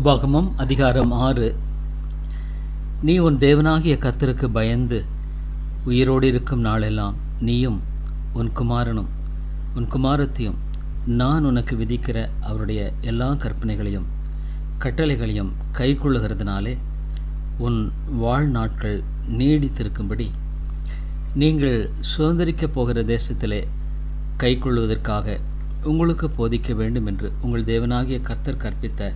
உபாகமம் அதிகாரம் ஆறு. நீ உன் தேவனாகிய கத்தருக்கு பயந்து உயிரோடு இருக்கும் நாளெல்லாம் நீயும் உன் குமாரனும் உன் குமாரத்தையும் நான் உனக்கு விதிக்கிற அவருடைய எல்லா கற்பனைகளையும் கட்டளைகளையும் கைக்கொள்ளுகிறதுனாலே உன் வாழ்நாட்கள் நீடித்திருக்கும்படி நீங்கள் சுதந்திரிக்கப் போகிற தேசத்திலே கைக்கொள்வதற்காக உங்களுக்கு போதிக்க வேண்டும் என்று உங்கள் தேவனாகிய கர்த்தர் கற்பித்த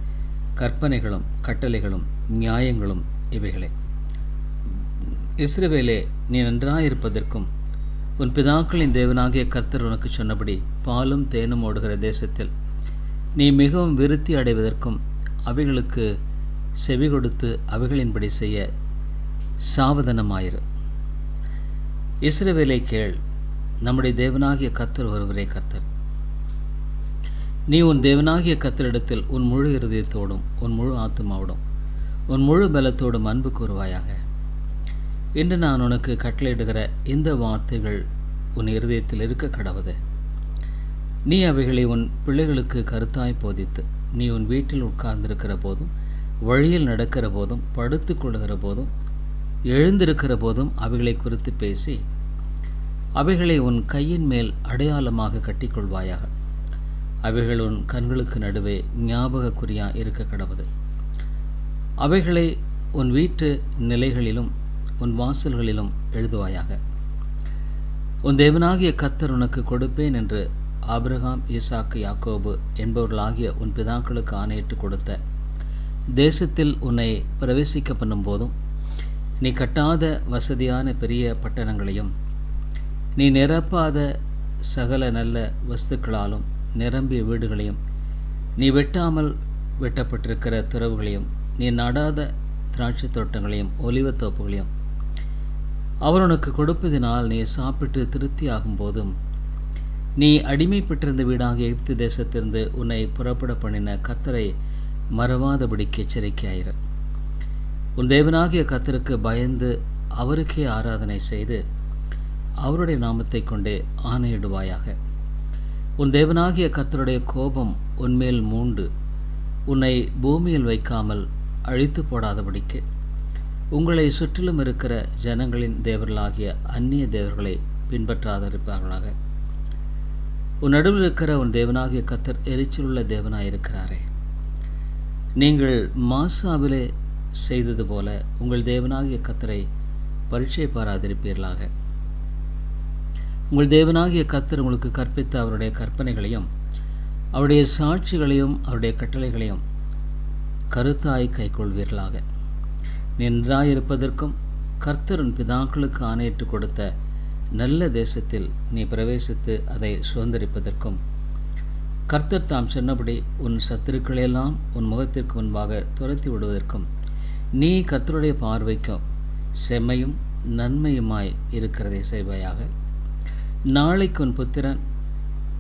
கற்பனைகளும் கட்டளைகளும் நியாயங்களும் இவைகளே. இஸ்ரவேலே நீ நன்றாயிருப்பதற்கும் உன் பிதாக்களின் தேவனாகிய கர்த்தர் உனக்கு சொன்னபடி பாலும் தேனும் ஓடுகிற தேசத்தில் நீ மிகவும் விருத்தி அடைவதற்கும் அவைகளுக்கு செவி கொடுத்து அவைகளின்படி செய்ய சாவதனமாயிரு. இஸ்ரவேலை கேள் நம்முடைய தேவனாகிய கர்த்தர் ஒருவரே கர்த்தர். நீ உன் தேவனாகிய கத்தரிடத்தில் உன் முழு இருதயத்தோடும் உன் முழு ஆத்துமாவோடும் உன் முழு பலத்தோடும் அன்பு கூறுவாயாக. இன்று நான் உனக்கு கட்டளையிடுகிற இந்த வார்த்தைகள் உன் இருதயத்தில் இருக்க கடவுது நீ அவைகளை உன் பிள்ளைகளுக்கு கருத்தாய் போதித்து நீ உன் வீட்டில் உட்கார்ந்திருக்கிற போதும் வழியில் நடக்கிற போதும் படுத்து கொள்கிற போதும் எழுந்திருக்கிற போதும் அவைகளை குறித்து பேசி அவைகளை உன் கையின் மேல் அடையாளமாக கட்டிக்கொள்வாயாக அவைகள் உன் கண்களுக்கு நடுவே ஞாபகக்குறியா இருக்க கடவுது அவைகளை உன் வீட்டு நிலைகளிலும் உன் வாசல்களிலும் எழுதுவாயாக. உன் தேவனாகிய கத்தர் உனக்கு கொடுப்பேன் என்று ஆபிரகாம் ஈசாக்கு யாக்கோபு என்பவர்களாகிய உன் பிதாக்களுக்கு ஆணையிட்டு கொடுத்த தேசத்தில் உன்னை பிரவேசிக்க பண்ணும் போதும் நீ கட்டாத வசதியான பெரிய பட்டணங்களையும் நீ நிரப்பாத சகல நல்ல வஸ்துக்களாலும் நிரம்பிய வீடுகளையும் நீ வெட்டாமல் வெட்டப்பட்டிருக்கிற துறவுகளையும் நீ நடாத திராட்சை தோட்டங்களையும் ஒலிவத்தோப்புகளையும் அவர் உனக்கு கொடுப்பதினால் நீ சாப்பிட்டு திருப்தி ஆகும் போதும் நீ அடிமைப்பட்டிருந்த வீடாக எகிப்து தேசத்திலிருந்து உன்னை புறப்பட பண்ணின கத்தரை மறவாதபடிக்கு எச்சரிக்கையாயிரு. உன் தேவனாகிய கத்தருக்கு பயந்து அவருக்கே ஆராதனை செய்து அவருடைய நாமத்தை கொண்டே ஆணையிடுவாயாக. உன் தேவனாகிய கர்த்தருடைய கோபம் உன்மேல் மூண்டு. உன்னை பூமியில் வைக்காமல் அழித்து போடாதபடிக்கு. உங்களை சுற்றிலும் இருக்கிற ஜனங்களின் தேவர்களாகிய அந்நிய தேவர்களை பின்பற்றாதிருப்பார்களாக. உன் நடுவில் இருக்கிற உன் தேவனாகிய கத்தர் எரிச்சலுள்ள தேவனாய் இருக்கிறாரே நீங்கள் மாசாவிலே செய்தது போல உங்கள் தேவனாகிய கத்தரை பரீட்சை பாராதிருப்பீர்களாக. உங்கள் தேவனாகிய கர்த்தர் உங்களுக்கு கற்பித்த அவருடைய கற்பனைகளையும் அவருடைய சாட்சிகளையும் அவருடைய கட்டளைகளையும் கருத்தாய் கைக்கொள்வீர்களாக. நின்றாயிருப்பதற்கும் கர்த்தரின் பிதாக்களுக்கு ஆணையிட்டு கொடுத்த நல்ல தேசத்தில் நீ பிரவேசித்து அதை சுதந்திரிப்பதற்கும் கர்த்தர் தாம் சொன்னபடி உன் சத்துருக்களையெல்லாம் உன் முகத்திற்கு முன்பாக துரத்தி விடுவதற்கும் நீ கர்த்தருடைய பார்வைக்கும் செம்மையும் நன்மையுமாய் இருக்கிறதை செய்வாயாக. நாளைக்கு உன் புத்திரன்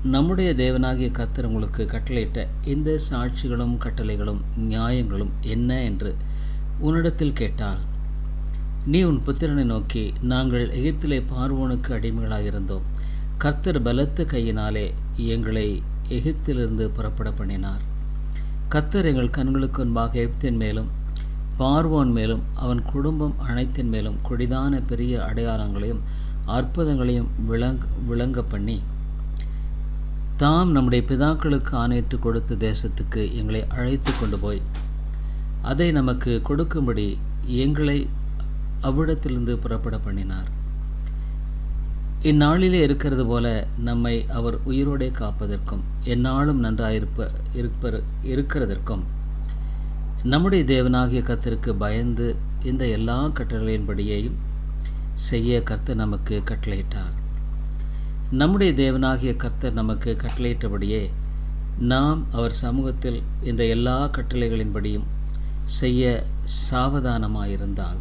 நம்முடைய தேவனாகிய கத்தர் உங்களுக்கு கட்டளையிட்ட இந்த சாட்சிகளும் கட்டளைகளும் நியாயங்களும் என்ன என்று உன்னிடத்தில் கேட்டால் நீ உன் புத்திரனை நோக்கி நாங்கள் எகிப்திலே பார்வோனுக்கு அடிமைகளாக இருந்தோம். கர்த்தர் பலத்த கையினாலே எங்களை எகிப்திலிருந்து புறப்பட பண்ணினார். கர்த்தர் எங்கள் கண்களுக்கு முன்பாக எகிப்தின் மேலும் பார்வோன் மேலும் அவன் குடும்பம் அனைத்தின் மேலும் கொடிதான பெரிய அடையாளங்களையும் அற்புதங்களையும் விளங் விளங்க பண்ணி தாம் நம்முடைய பிதாக்களுக்கு ஆணையிட்டு கொடுத்த தேசத்துக்கு எங்களை அழைத்து கொண்டு போய் அதை நமக்கு கொடுக்கும்படி எங்களை அவ்விடத்திலிருந்து புறப்பட பண்ணினார். இந்நாளிலே இருக்கிறது போல நம்மை அவர் உயிரோடே காப்பதற்கும் எந்நாளும் நன்றாயிருப்ப இருப்ப இருக்கிறதற்கும் நம்முடைய தேவனாகிய கத்திற்கு பயந்து இந்த எல்லா கட்டளையின்படியையும் செய்ய கர்த்தர் நமக்கு கட்டளையிட்டார். நம்முடைய தேவனாகிய கர்த்தர் நமக்கு கட்டளையிட்டபடியே நாம் அவர் சமூகத்தில் இந்த எல்லா கட்டளைகளின்படியும் செய்ய சாவதானமாயிருந்தால்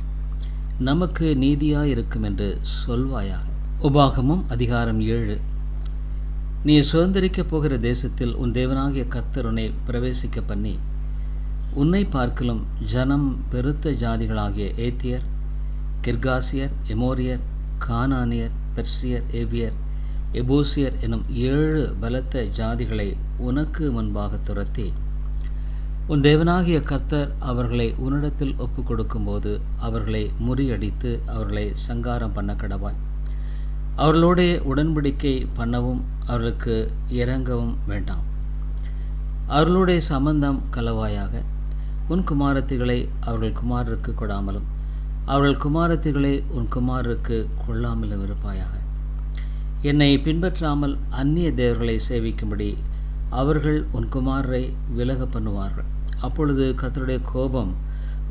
நமக்கு நீதியாக இருக்கும் என்று சொல்வாயாக. உபாகமும் அதிகாரம் ஏழு. நீ சுதந்திரிக்கப் போகிற தேசத்தில் உன் தேவனாகிய கர்த்தர் உன்னை பிரவேசிக்க பண்ணி உன்னை பார்க்கலும் ஜனம் பெருத்த ஜாதிகளாகிய ஏத்தியர் கிர்காசியர் எமோரியர் கானானியர் பெர்சியர் ஏவியர் எபூசியர் எனும் ஏழு பலத்த ஜாதிகளை உனக்கு முன்பாக துரத்தி. உன் தேவனாகிய கர்த்தர் அவர்களை உன்னிடத்தில் ஒப்பு கொடுக்கும்போது அவர்களை முறியடித்து அவர்களை சங்காரம் பண்ண கடவாய். அவர்களோடே உடன்படிக்கை பண்ணவும் அவர்களுக்கு இறங்கவும் வேண்டாம். அவர்களுடைய சம்பந்தம் கலவாயாக. உன் குமாரத்திகளை அவர்கள் குமாரருக்கு கொடாமலும். அவர்கள் குமாரத்திகளை உன் குமாரருக்கு கொள்ளாமல் இருப்பாயாக. என்னை பின்பற்றாமல் அந்நிய தேவர்களை சேவிக்கும்படி அவர்கள் உன் குமாரரை விலக பண்ணுவார்கள். அப்பொழுது கத்தருடைய கோபம்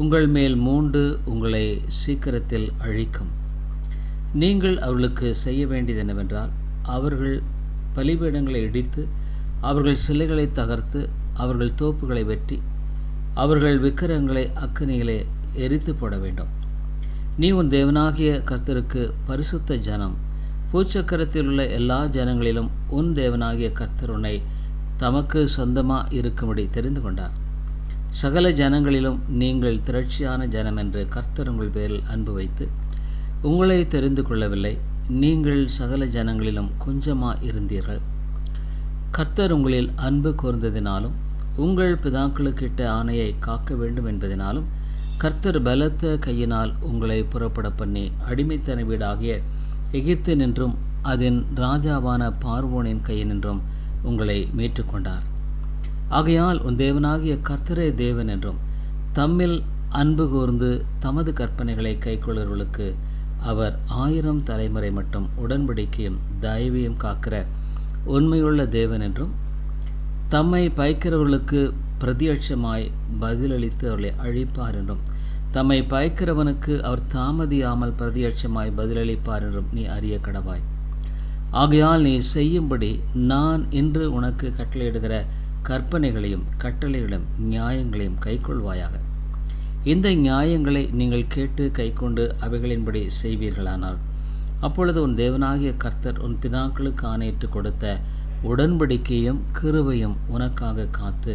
உங்கள் மேல் மூண்டு உங்களை சீக்கிரத்தில் அழிக்கும். நீங்கள் அவர்களுக்கு செய்ய வேண்டியது என்னவென்றால் அவர்கள் பலிபீடங்களை இடித்து அவர்கள் சிலைகளை தகர்த்து அவர்கள் தோப்புகளை வெட்டி அவர்கள் விக்கிரங்களை அக்கனியிலே எரித்து போட வேண்டும். நீ உன் தேவனாகிய கர்த்தருக்கு பரிசுத்த ஜனம். பூச்சக்கரத்தில் உள்ள எல்லா ஜனங்களிலும் உன் தேவனாகிய கர்த்தர் உன்னை தமக்கு சொந்தமாக இருக்கும்படி தெரிந்து கொண்டார். சகல ஜனங்களிலும் நீங்கள் திரட்சியான ஜனம் என்று கர்த்தர் உங்கள் பேரில் அன்பு வைத்து உங்களை தெரிந்து கொள்ளவில்லை நீங்கள் சகல ஜனங்களிலும் கொஞ்சமாக இருந்தீர்கள். கர்த்தர் உங்களில் அன்பு கூர்ந்ததினாலும் உங்கள் பிதாக்களுக்கிட்ட ஆணையை காக்க வேண்டும் என்பதனாலும் கர்த்தர் பலத்த கையினால் உங்களை புறப்பட பண்ணி அடிமைத்தன வீடாகிய எகிப்து நின்றும் அதன் ராஜாவான பார்வோனின் கையினின்றும் உங்களை மீட்டுக்கொண்டார். ஆகையால் உன் தேவனாகிய கர்த்தரே தேவன் என்றும் தம்மில் அன்பு கூர்ந்து தமது கற்பனைகளை கைக்கொள்ளுவர்களுக்கு அவர் ஆயிரம் தலைமுறை மட்டும் உடன்படிக்கையும் தயவையும் காக்கிற உண்மையுள்ள தேவன் என்றும் தம்மை பயக்கிறவர்களுக்கு பிரதியட்சமாய் பதிலளித்து அவர்களை அழிப்பார் என்றும் தம்மை பயக்கிறவனுக்கு அவர் தாமதியாமல் பிரதியட்சமாய் பதிலளிப்பார் என்றும் நீ அறிய கடவாய். ஆகையால் நீ செய்யும்படி நான் இன்று உனக்கு கட்டளையிடுகிற கற்பனைகளையும் கட்டளைகளையும் நியாயங்களையும் கைக்கொள்வாயாக. இந்த நியாயங்களை நீங்கள் கேட்டு கைக்கொண்டு அவைகளின்படி செய்வீர்களானால் அப்பொழுது உன் தேவனாகிய கர்த்தர் உன் பிதாக்களுக்கு ஆணையிட்டு கொடுத்த உடன்படிக்கையும் கிருவையும் உனக்காக காத்து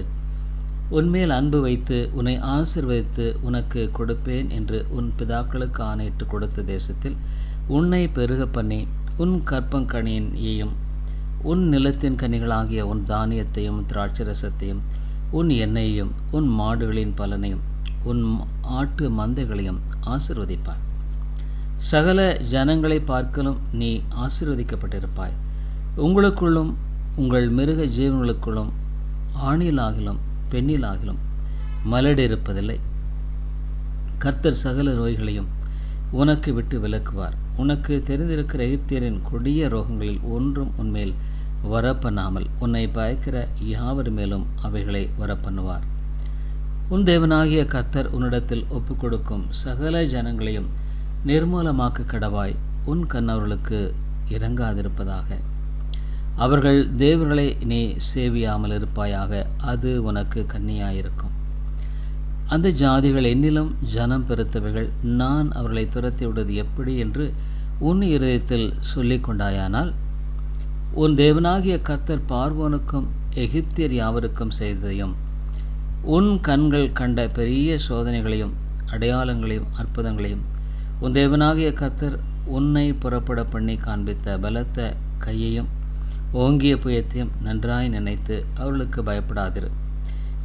உன்மேல் அன்பு வைத்து உன்னை ஆசிர்வதித்து உனக்கு கொடுப்பேன் என்று உன் பிதாக்களுக்கு ஆணையிட்டு கொடுத்த தேசத்தில் உன்னை பெருக பண்ணி உன் கற்பங்கனியையும் உன் நிலத்தின் கனிகளாகிய உன் தானியத்தையும் திராட்சரசத்தையும் உன் எண்ணெயையும் உன் மாடுகளின் பலனையும் உன் ஆட்டு மந்தைகளையும் ஆசிர்வதிப்பார். சகல ஜனங்களை பார்க்கலும் நீ ஆசிர்வதிக்கப்பட்டிருப்பாய். உங்களுக்குள்ளும் உங்கள் மிருக ஜீவன்களுக்குள்ளும் ஆணிலாகிலும் பெண்ணிலாகிலும் மலடு இருப்பதில்லை கர்த்தர் சகல நோய்களையும் உனக்கு விட்டு விலக்குவார். உனக்கு தெரிந்திருக்கிற எகிப்தியரின் கொடிய ரோகங்களில் ஒன்றும் உன்மேல் வரப்பண்ணாமல் உன்னை பயக்கிற யாவர் மேலும் அவைகளை வரப்பண்ணுவார். உன் தேவனாகிய கர்த்தர் உன்னிடத்தில் ஒப்புக்கொடுக்கும் சகல ஜனங்களையும் நிர்மூலமாக்க கடவாய் உன் கண்ணவர்களுக்கு இறங்காதிருப்பதாக. அவர்கள் தேவர்களை நீ சேவியாமல் இருப்பாயாக அது உனக்கு கன்னியாயிருக்கும். அந்த ஜாதிகள் என்னிலும் ஜனம் பெருத்தவைகள் நான் அவர்களை துரத்தி விடுவது எப்படி என்று உன் இருதயத்தில் சொல்லிக் கொண்டாயானால் உன் தேவனாகிய கர்த்தர் பார்வோனுக்கும் எகிப்தியர் யாவருக்கும் செய்ததையும் உன் கண்கள் கண்ட பெரிய சோதனைகளையும் அடையாளங்களையும் அற்புதங்களையும் உன் தேவனாகிய கர்த்தர் உன்னை புறப்பட பண்ணி காண்பித்த பலத்த கையையும் ஓங்கிய புயத்தையும் நன்றாய் நினைத்து அவர்களுக்கு பயப்படாதிரு.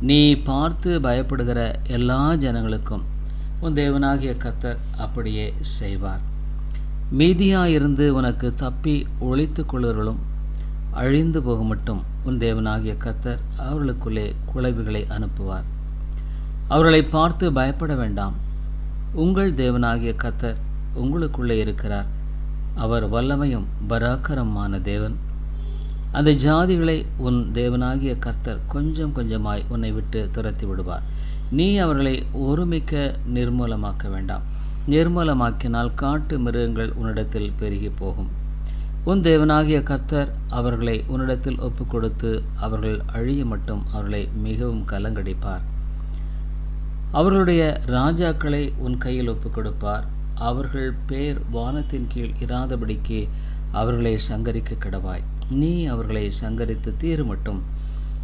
நீ பார்த்து பயப்படுகிற எல்லா ஜனங்களுக்கும் உன் தேவனாகிய கர்த்தர் அப்படியே செய்வார். மீதியாயிருந்து உனக்கு தப்பி ஒழித்து கொள்ளுவர்களும் அழிந்து போக மட்டும் உன் தேவனாகிய கர்த்தர் அவர்களுக்குள்ளே குழவிகளை அனுப்புவார். அவர்களை பார்த்து பயப்பட வேண்டாம். உங்கள் தேவனாகிய கர்த்தர் உங்களுக்குள்ளே இருக்கிறார். அவர் வல்லமையும் பராக்கரமான தேவன். அந்த ஜாதிகளை உன் தேவனாகிய கர்த்தர் கொஞ்சம் கொஞ்சமாய் உன்னை விட்டு துரத்தி விடுவார். நீ அவர்களை ஒருமிக்க நிர்மூலமாக்க வேண்டாம். நிர்மூலமாக்கினால் காட்டு மிருகங்கள் உன்னிடத்தில் பெருகி போகும். உன் தேவனாகிய கர்த்தர் அவர்களை உன்னிடத்தில் ஒப்பு கொடுத்து அவர்கள் அழிய மட்டும் அவர்களை மிகவும் கலங்கடிப்பார். அவர்களுடைய ராஜாக்களை உன் கையில் ஒப்பு கொடுப்பார் அவர்கள் பேர் வானத்தின் கீழ் இராதபடிக்கு அவர்களை சங்கரிக்க கிடவாய். நீ அவர்களை சங்கரித்து தீரு மட்டும்.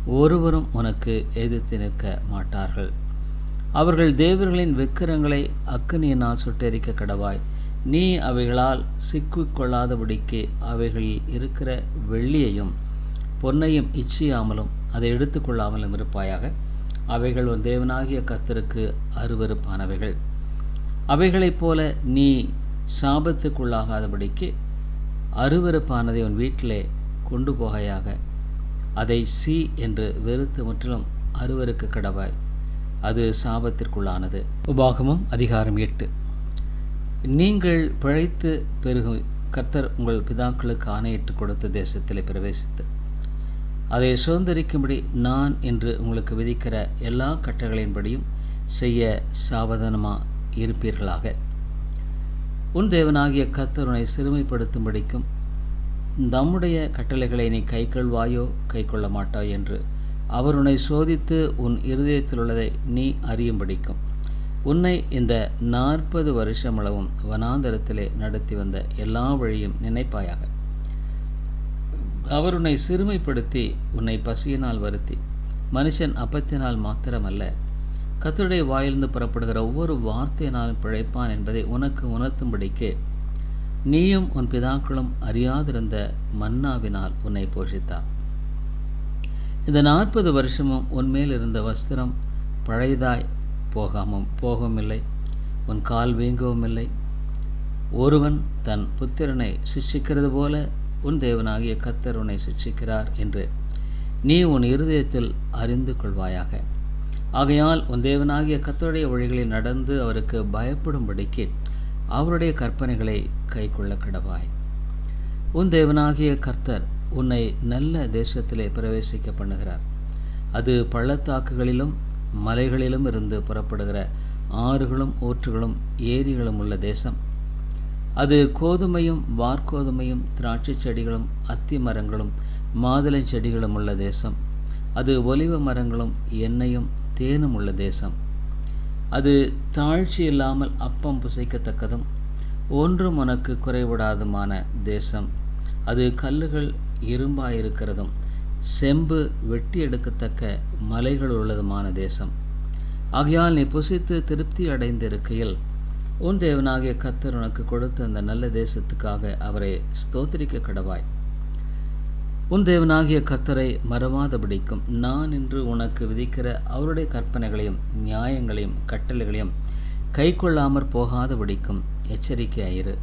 ஒருவரும் உனக்கு எதிர்த்து நிற்க மாட்டார்கள். அவர்கள் தேவர்களின் விக்கிரங்களை அக்கனியினால் சுட்டெரிக்க கடவாய். நீ அவைகளால் சிக்கிக்கொள்ளாதபடிக்கு அவைகளில் இருக்கிற வெள்ளியையும் பொன்னையும் இச்சியாமலும் அதை எடுத்துக்கொள்ளாமலும் இருப்பாயாக. அவைகள் உன் தேவனாகிய கத்தருக்கு அருவருப்பானவைகள். அவைகளைப் போல நீ சாபத்துக்குள்ளாகாதபடிக்கு அருவருப்பானதை உன் வீட்டிலே கொண்டு போகையாக. அதை சி என்று வெறுத்து முற்றிலும் அருவருக்கு கடவாய். அது சாபத்திற்குள்ளானது. உபாகமும் அதிகாரம் எட்டு. நீங்கள் பிழைத்து பெருகும் கர்த்தர் உங்கள் பிதாக்களுக்கு ஆணையிட்டு கொடுத்த தேசத்தில் பிரவேசித்து. அதை சுதந்திரிக்கும்படி நான் என்று உங்களுக்கு விதிக்கிற எல்லா கட்டளைகளின்படியும் செய்ய சாவதானமாக இருப்பீர்களாக? உன் தேவனாகிய கர்த்தருனை சிறுமைப்படுத்தும்படிக்கும் தம்முடைய கட்டளைகளை நீ கை கொள்வாயோ கை கொள்ள மாட்டாய் என்று அவர் உன்னை சோதித்து உன் இருதயத்தில் உள்ளதை நீ அறியும்படிக்கும். உன்னை இந்த நாற்பது வருஷமளவும் வனாந்தரத்திலே நடத்தி வந்த எல்லா வழியும் நினைப்பாயாக. அவர் உன்னை சிறுமைப்படுத்தி உன்னை பசியினால் வருத்தி. மனுஷன் அப்பத்தினால் மாத்திரமல்ல கத்தருடைய வாயிலிருந்து புறப்படுகிற ஒவ்வொரு வார்த்தையினாலும் பிழைப்பான் என்பதை உனக்கு உணர்த்தும்படிக்கு நீயும் உன் பிதாக்களும் அறியாதிருந்த மன்னாவினால் உன்னை போஷித்தார் இந்த நாற்பது வருஷமும் உன்மேல் இருந்த வஸ்திரம் பழையதாய் போகாமும் போகவும் இல்லை உன் கால் வீங்கவும் இல்லை ஒருவன் தன் புத்திரனை சிக்ஷிக்கிறது போல உன் தேவனாகிய கத்தர் உன்னை சிக்ஷிக்கிறார் என்று நீ உன் இருதயத்தில் அறிந்து கொள்வாயாக. ஆகையால் உன் தேவனாகிய கத்தருடைய வழிகளில் நடந்து அவருக்கு பயப்படும்படிக்கு அவருடைய கற்பனைகளை கைக்கொள்ள கிடவாய். உன் தேவனாகிய கர்த்தர் உன்னை நல்ல தேசத்திலே பிரவேசிக்க பண்ணுகிறார். அது பள்ளத்தாக்குகளிலும் மலைகளிலும் இருந்து புறப்படுகிற ஆறுகளும் ஊற்றுகளும் ஏரிகளும் உள்ள தேசம். அது கோதுமையும் வார்கோதுமையும் திராட்சை செடிகளும் அத்தி மரங்களும் மாதுளை செடிகளும் உள்ள தேசம். அது ஒலிவ மரங்களும் எண்ணெயும் தேனும் உள்ள தேசம். அது தாழ்ச்சி இல்லாமல் அப்பம் புசைக்கத்தக்கதும் ஒன்றும் உனக்கு குறைவிடாதுமான தேசம். அது கல்லுகள் இரும்பாயிருக்கிறதும் செம்பு வெட்டி எடுக்கத்தக்க மலைகள் உள்ளதுமான தேசம். ஆகையால் நீ புசித்து திருப்தி அடைந்திருக்கையில் உன் தேவனாகிய கத்தர் உனக்கு கொடுத்த அந்த நல்ல தேசத்துக்காக அவரை ஸ்தோத்திரிக்க கடவாய். உன் தேவனாகிய கத்தரை மறவாதபடிக்கும் நான் இன்று உனக்கு விதிக்கிற அவருடைய கற்பனைகளையும் நியாயங்களையும் கட்டளைகளையும் கை கொள்ளாமற் போகாதபடிக்கும் எச்சரிக்கையாயிரு.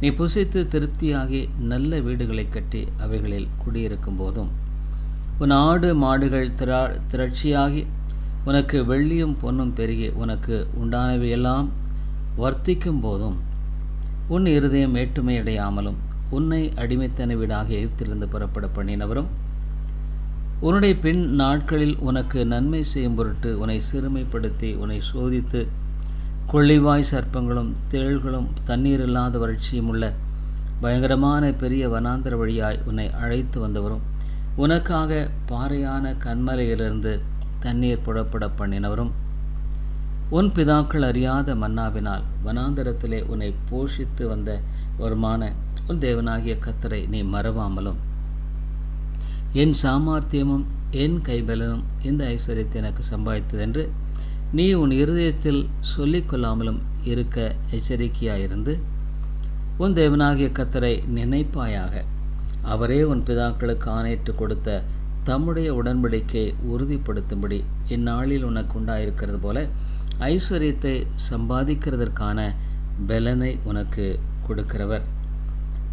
நீ புசித்து திருப்தியாகி நல்ல வீடுகளை கட்டி அவைகளில் குடியிருக்கும் போதும் உன் ஆடு மாடுகள் திரா திரட்சியாகி உனக்கு வெள்ளியும் பொன்னும் பெருகி உனக்கு உண்டானவையெல்லாம் வர்த்திக்கும் போதும் உன் இருதயம் ஏற்றுமை அடையாமலும் உன்னை அடிமைத்தன வீடாக எகிப்திலிருந்து புறப்பட பண்ணினவரும் உன்னுடைய பின் நாட்களில் உனக்கு நன்மை செய்யும் பொருட்டு உன்னை சிறுமைப்படுத்தி உன்னை சோதித்து கொள்ளிவாய் சர்ப்பங்களும் தேள்களும் தண்ணீர் இல்லாத வறட்சியும் உள்ள பயங்கரமான பெரிய வனாந்தர வழியாய் உன்னை அழைத்து வந்தவரும் உனக்காக பாறையான கண்மலையிலிருந்து தண்ணீர் புறப்பட பண்ணினவரும் உன் பிதாக்கள் அறியாத மன்னாவினால் வனாந்தரத்திலே உன்னை போஷித்து வந்த வருமான உன் தேவனாகிய கத்தரை நீ மறவாமலும். என் சாமர்த்தியமும் என் கைபலனும் இந்த ஐஸ்வர்யத்தை எனக்கு சம்பாதித்ததென்று நீ உன் இருதயத்தில் சொல்லிக்கொள்ளாமலும் இருக்க எச்சரிக்கையாயிருந்து உன் தேவனாகிய கத்தரை நினைப்பாயாக. அவரே உன் பிதாக்களுக்கு ஆணையிட்டு கொடுத்த தம்முடைய உடன்படிக்கை உறுதிப்படுத்தும்படி இந்நாளில் உனக்கு உண்டாயிருக்கிறது போல ஐஸ்வர்யத்தை சம்பாதிக்கிறதற்கான பலனை உனக்கு கொடுக்கிறவர்.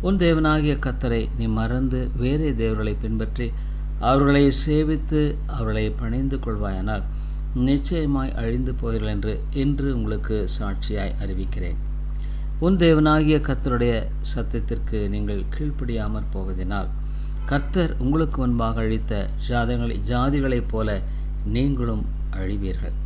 உன் தேவனாகிய கத்தரை நீ மறந்து வேறே தேவர்களை பின்பற்றி அவர்களை சேவித்து அவர்களை பணிந்து கொள்வாயானால் நிச்சயமாய் அழிந்து போயிர்கள் என்று இன்று உங்களுக்கு சாட்சியாய் அறிவிக்கிறேன். உன் தேவனாகிய கத்தருடைய சத்தியத்திற்கு நீங்கள் கீழ்ப்படியாமற் போவதினால் கர்த்தர் உங்களுக்கு முன்பாக அழித்த ஜாதங்களை ஜாதிகளைப் போல நீங்களும் அழிவீர்கள்.